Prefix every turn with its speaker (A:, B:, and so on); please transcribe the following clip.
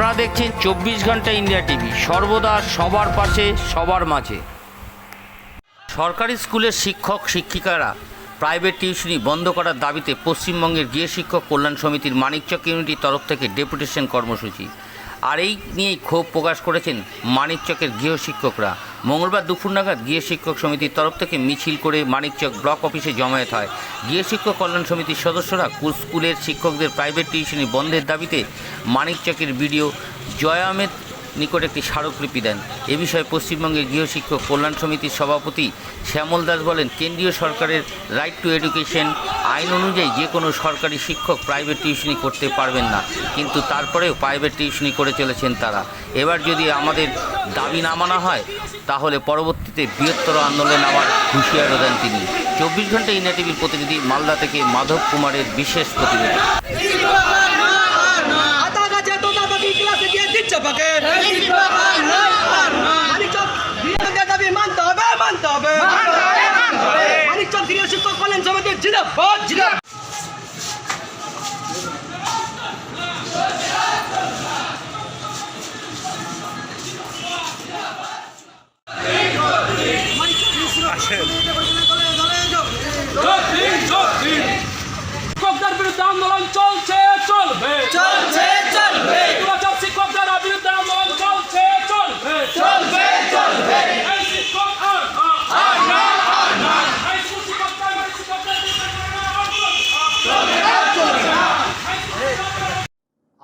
A: আপনারা দেখছেন চব্বিশ ঘণ্টা ইন্ডিয়া টিভি। সর্বদা সবার পাশে, সবার মাঝে। সরকারি স্কুলের শিক্ষক, শিক্ষিকারা প্রাইভেট টিউশনি বন্ধ করার দাবিতে পশ্চিমবঙ্গের গৃহ শিক্ষক কল্যাণ সমিতির মানিকচক ইউনিটির তরফ থেকে ডেপুটেশন কর্মসূচি। আর এই নিয়েই ক্ষোভ প্রকাশ করেছেন মানিকচকের গৃহ শিক্ষকরা মঙ্গলবার দুপুর নাগাদ গৃহশিক্ষক সমিতির তরফ থেকে মিছিল করে মানিকচক ব্লক অফিসে জমায়েত হয়। গৃহশিক্ষক কল্যাণ সমিতির সদস্যরা স্কুলের শিক্ষকদের প্রাইভেট টিউশনি বন্ধের দাবিতে মানিকচকের বিডিও জয় আহমেদ নিকট একটি স্মারকলিপি দেন। এ বিষয়ে পশ্চিমবঙ্গের গৃহশিক্ষক কল্যাণ সমিতির সভাপতি শ্যামল দাস বলেন, কেন্দ্রীয় সরকারের রাইট টু এডুকেশন আইন অনুযায়ী যে কোনো সরকারি শিক্ষক প্রাইভেট টিউশনি করতে পারবেন না। কিন্তু তারপরেও প্রাইভেট টিউশনি করে চলেছেন তারা। এবার যদি আমাদের দাবি না মানা হয়, তাহলে পরবর্তীতে বৃহত্তর আন্দোলনে নামার হুঁশিয়ারও দেন তিনি। চব্বিশ ঘণ্টা ইন্ডিয়া টিভির প্রতিনিধি মালদা থেকে মাধব কুমারের বিশেষ প্রতিনিধি
B: ক্লাসে গিয়ে দিচ্ছে পাকে। মানিকচক বিরোধীদের দাবি মানতে হবে মানতে হবে। মানিকচক গৃহ শিক্ষক
C: বিরুদ্ধে আন্দোলন চলছে চলবে
B: চলছে চলবে
C: নির্বাচন শিক্ষকদের বিরুদ্ধে আন্দোলন চলছে চলবে
B: চলবে চলবে
C: এই শিক্ষক আর না এই স্কুল শিক্ষক প্রাইমারি শিক্ষকদের বিরুদ্ধে আন্দোলন